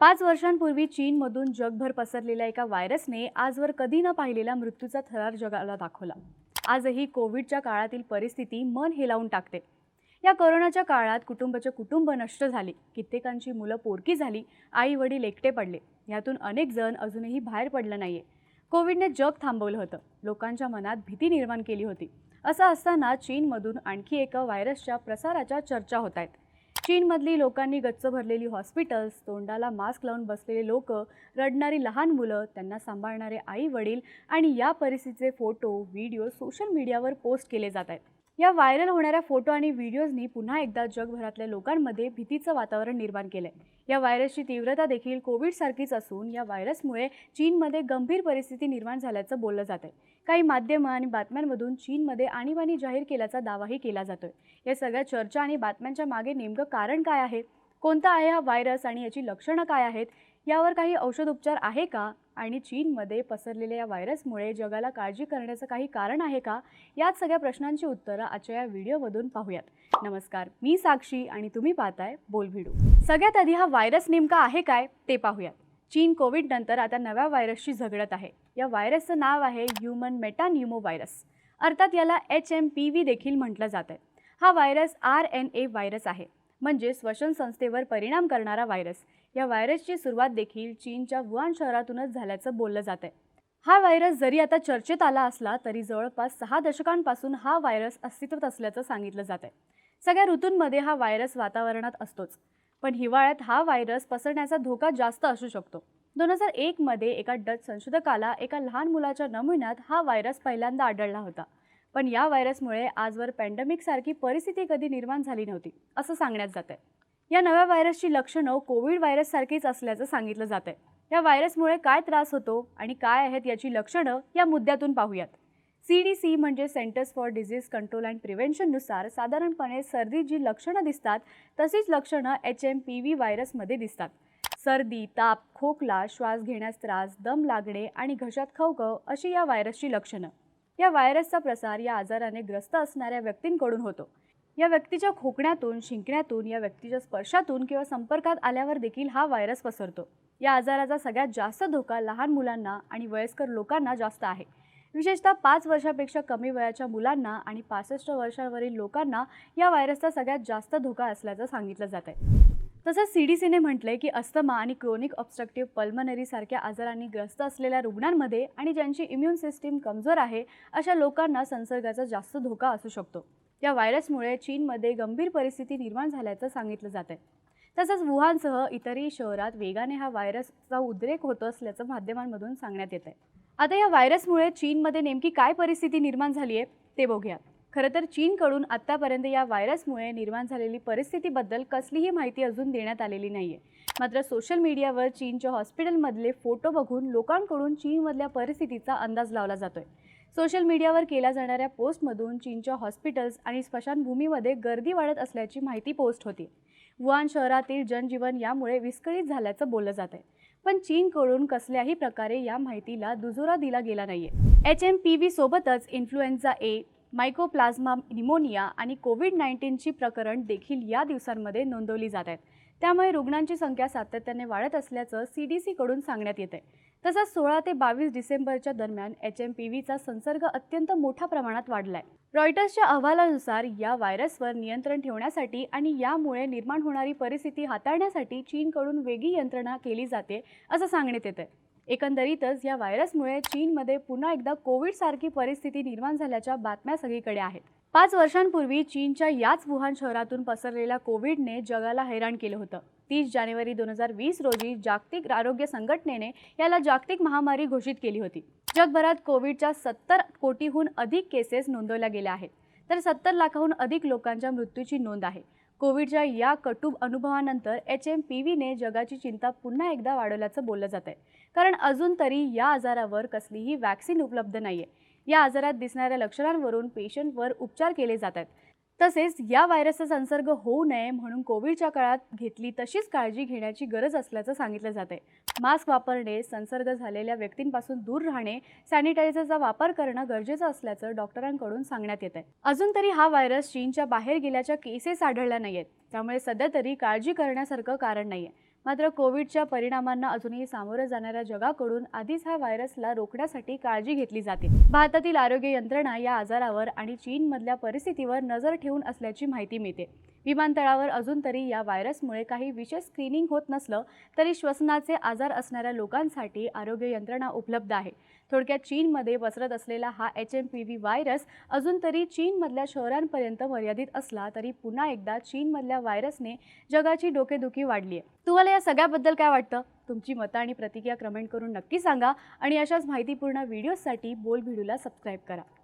पाच वर्षांपूर्वी चीनमधून जगभर पसरलेल्या एका व्हायरसने आजवर कधी न पाहिलेला मृत्यूचा थरार जगाला दाखवला. आजही कोविडच्या काळातील परिस्थिती मन हेलावून टाकते. या करोनाच्या काळात कुटुंबाचे कुटुंब नष्ट झाले. कित्येकांची मुलं पोरकी झाली. आई वडील एकटे पडले. यातून अनेक जण अजूनही बाहेर पडलं नाहीये. कोविडने जग थांबवलं होतं. लोकांच्या मनात भीती निर्माण केली होती. असं असताना चीनमधून आणखी एका व्हायरसच्या प्रसाराच्या चर्चा होत आहेत. चीनमधली लोकांनी गच्च भरलेली हॉस्पिटल्स तोंडाला मास्क लावून बसलेले लोक रडणारी लहान मुलं त्यांना सांभाळणारे आई वडील आणि या परिस्थितीचे फोटो व्हिडिओ सोशल मीडियावर पोस्ट केले जात आहेत. या व्हायरल होणाऱ्या फोटो आणि व्हिडिओजनी पुन्हा एकदा जगभरातल्या लोकांमध्ये भीतीचं वातावरण निर्माण केलंय. या व्हायरसची तीव्रता देखील कोविडसारखीच असून या व्हायरसमुळे चीनमध्ये गंभीर परिस्थिती निर्माण झाल्याचं बोललं जात आहे काही माध्यमं आणि बातम्यांमधून चीनमध्ये आणीबाणी जाहीर केल्याचा दावाही केला जातोय. या सगळ्या चर्चा आणि बातम्यांच्या मागे नेमकं कारण काय आहे? कोणता आहे हा व्हायरस आणि याची लक्षणं काय आहेत? यावर काही औषधोपचार आहे का? आणि चीनमध्ये पसरलेल्या या व्हायरसमुळे जगाला काळजी करण्याचं काही कारण आहे का? याच सगळ्या प्रश्नांची उत्तरं आजच्या या व्हिडिओमधून पाहूयात. नमस्कार मी साक्षी आणि तुम्ही पाहताय बोल भिडू सगळ्यात आधी हा व्हायरस नेमका आहे काय ते पाहूयात. चीन कोविड नंतर आता नव्या व्हायरसशी झगडत आहे. या व्हायरसचं नाव आहे ह्युमन मेटान्युमो व्हायरस अर्थात याला एच एम पी व्ही देखील म्हटलं जात आहे हा virus R N A virus आहे. म्हणजे श्वसन संस्थेवर परिणाम करणारा व्हायरस या व्हायरसची सुरुवात देखील चीनच्या वुहान शहरातूनच झाल्याचं बोललं जात आहे हा व्हायरस जरी आता चर्चेत आला असला तरी जवळपास सहा दशकांपासून हा व्हायरस अस्तित्वात असल्याचं सांगितलं जात आहे सगळ्या ऋतूंमध्ये हा व्हायरस वातावरणात असतोच. पण हिवाळ्यात हा व्हायरस पसरण्याचा धोका जास्त असू शकतो. दोन हजार एकमध्ये एका डच संशोधकाला एका लहान मुलाच्या नमुन्यात हा व्हायरस पहिल्यांदा आढळला होता. पण या व्हायरसमुळे आजवर पॅन्डेमिकसारखी परिस्थिती कधी निर्माण झाली नव्हती असं सांगण्यात जात आहे या नव्या व्हायरसची लक्षणं कोविड व्हायरससारखीच असल्याचं सांगितलं जात आहे या व्हायरसमुळे काय त्रास होतो आणि काय आहेत याची लक्षणं या मुद्द्यातून पाहूयात. सी डी सी म्हणजे centres for disease control and प्रिव्हेन्शननुसार साधारणपणे सर्दी जी लक्षणं दिसतात तशीच लक्षणं एच एम पी व्ही व्हायरसमध्ये दिसतात. सर्दी ताप खोकला श्वास घेण्यास त्रास दम लागणे आणि घशात खवखव अशी या व्हायरसची लक्षणं. या व्हायरसचा प्रसार या आजाराने ग्रस्त असणाऱ्या व्यक्तींकडून होतो. या व्यक्तीच्या खोकण्यातून शिंकण्यातून या व्यक्तीच्या स्पर्शातून किंवा संपर्कात आल्यावर देखील हा व्हायरस पसरतो. या आजाराचा सगळ्यात जास्त धोका लहान मुलांना आणि वयस्कर लोकांना जास्त आहे. विशेषतः पाच वर्षापेक्षा कमी वयाच्या मुलांना आणि पासष्ट वर्षांवरील लोकांना या व्हायरसचा सगळ्यात जास्त धोका असल्याचं सांगितलं जात आहे तसंच सी डी सीने म्हटलंय की अस्थमा आणि क्रोनिक ऑब्स्ट्रक्टिव्ह पल्मनरी सारख्या आजारांनी ग्रस्त असलेल्या रुग्णांमध्ये आणि ज्यांची इम्युन सिस्टीम कमजोर आहे अशा लोकांना संसर्गाचा जास्त धोका असू शकतो. या व्हायरसमुळे चीनमध्ये गंभीर परिस्थिती निर्माण झाल्याचं सांगितलं जात आहे तसंच वुहानसह इतरही शहरात वेगाने हा व्हायरसचा उद्रेक होत असल्याचं माध्यमांमधून सांगण्यात येत आहे आता या व्हायरसमुळे चीनमध्ये नेमकी काय परिस्थिती निर्माण झाली आहे ते बघूयात. खरं तर चीनकडून आत्तापर्यंत या व्हायरसमुळे निर्माण झालेली परिस्थितीबद्दल कसलीही माहिती अजून देण्यात आलेली नाही आहे मात्र सोशल मीडियावर चीनच्या हॉस्पिटलमधले फोटो बघून लोकांकडून चीनमधल्या परिस्थितीचा अंदाज लावला जातोय. सोशल मीडियावर केल्या जाणाऱ्या पोस्टमधून चीनच्या हॉस्पिटल्स आणि स्मशानभूमीमध्ये गर्दी वाढत असल्याची माहिती पोस्ट होती. वुहान शहरातील जनजीवन यामुळे विस्कळीत झाल्याचं बोललं जात आहे पण चीनकडून कसल्याही प्रकारे या माहितीला दुजोरा दिला गेला नाहीये. एच एम पी व्ही सोबतच इन्फ्लुएन्झा ए मायकोप्लाझ्मा निमोनिया आणि कोविड नाईन्टीनची प्रकरण देखील या दिवसांमध्ये नोंदवली जात आहेत. त्यामुळे रुग्णांची संख्या सातत्याने वाढत असल्याचं सी डी सीकडून सांगण्यात येतं आहे तसंच सोळा ते बावीस डिसेंबरच्या दरम्यान एच एम पी व्हीचा संसर्ग अत्यंत मोठ्या प्रमाणात वाढलाय. रॉयटर्सच्या अहवालानुसार या व्हायरसवर नियंत्रण ठेवण्यासाठी आणि यामुळे निर्माण होणारी परिस्थिती हाताळण्यासाठी चीनकडून वेगळी यंत्रणा केली जाते असं सांगण्यात येतं एकंदरीतच या व्हायरसमुळे चीनमध्ये पुन्हा एकदा कोविडसारखी परिस्थिती निर्माण झाल्याच्या बातम्या सगळीकडे आहेत. पाच वर्षांपूर्वी चीनच्या याच वुहान शहरातून पसरलेल्या कोविडने जगाला हैराण केलं होतं. तीस जानेवारी दोन हजार वीस रोजी जागतिक आरोग्य संघटनेने याला जागतिक महामारी घोषित केली होती. जगभरात कोविडच्या सत्तर कोटीहून अधिक केसेस नोंदवल्या गेल्या आहेत. तर सत्तर लाखाहून अधिक लोकांच्या मृत्यूची नोंद आहे. कोविडच्या या कटुब अनुभवानंतर एच एम पी व्हीने जगाची चिंता पुन्हा एकदा वाढवल्याचं बोललं जात आहे कारण अजून तरी या आजारावर कसलीही वॅक्सिन उपलब्ध नाही आहे या आजारात दिसणाऱ्या लक्षणांवरून पेशंटवर उपचार केले जात आहेत तसेच या व्हायरसचा संसर्ग होऊ नये म्हणून कोविडच्या काळात घेतली तशीच काळजी घेण्याची गरज असल्याचं सांगितलं जात आहे मास्क वापरणे संसर्ग झालेल्या व्यक्तींपासून दूर राहणे सॅनिटायझरचा वापर करणं गरजेचं असल्याचं डॉक्टरांकडून सांगण्यात येत आहे अजून तरी हा व्हायरस चीनच्या बाहेर गेल्याच्या केसेस आढळल्या नाहीयेत. त्यामुळे सध्या तरी काळजी करण्यासारखं कारण नाही आहे मात्र कोविडच्या परिणामांना अजूनही सामोरं जाणाऱ्या जगाकडून आधीच हा व्हायरसला रोखण्यासाठी काळजी घेतली जाते. भारतातील आरोग्य यंत्रणा या आजारावर आणि चीनमधल्या परिस्थितीवर नजर ठेवून असल्याची माहिती मिळते. विमानतळावर अजून तरी या व्हायरसमुळे काही विशेष स्क्रीनिंग होत नसलं तरी श्वसनाचे आजार असणाऱ्या लोकांसाठी आरोग्य यंत्रणा उपलब्ध आहे. थोडक्यात चीनमध्ये पसरत असलेला हा H M P V virus अजून तरी चीनमधल्या शहरांपर्यंत मर्यादित असला तरी पुन्हा एकदा चीनमधल्या व्हायरसने जगाची डोकेदुखी वाढली आहे. तुम्हाला या सगळ्याबद्दल काय वाटतं? तुमची मतं आणि प्रतिक्रिया कमेंट करून नक्की सांगा आणि अशाच माहितीपूर्ण व्हिडिओजसाठी बोल भिडूला सबस्क्राईब करा.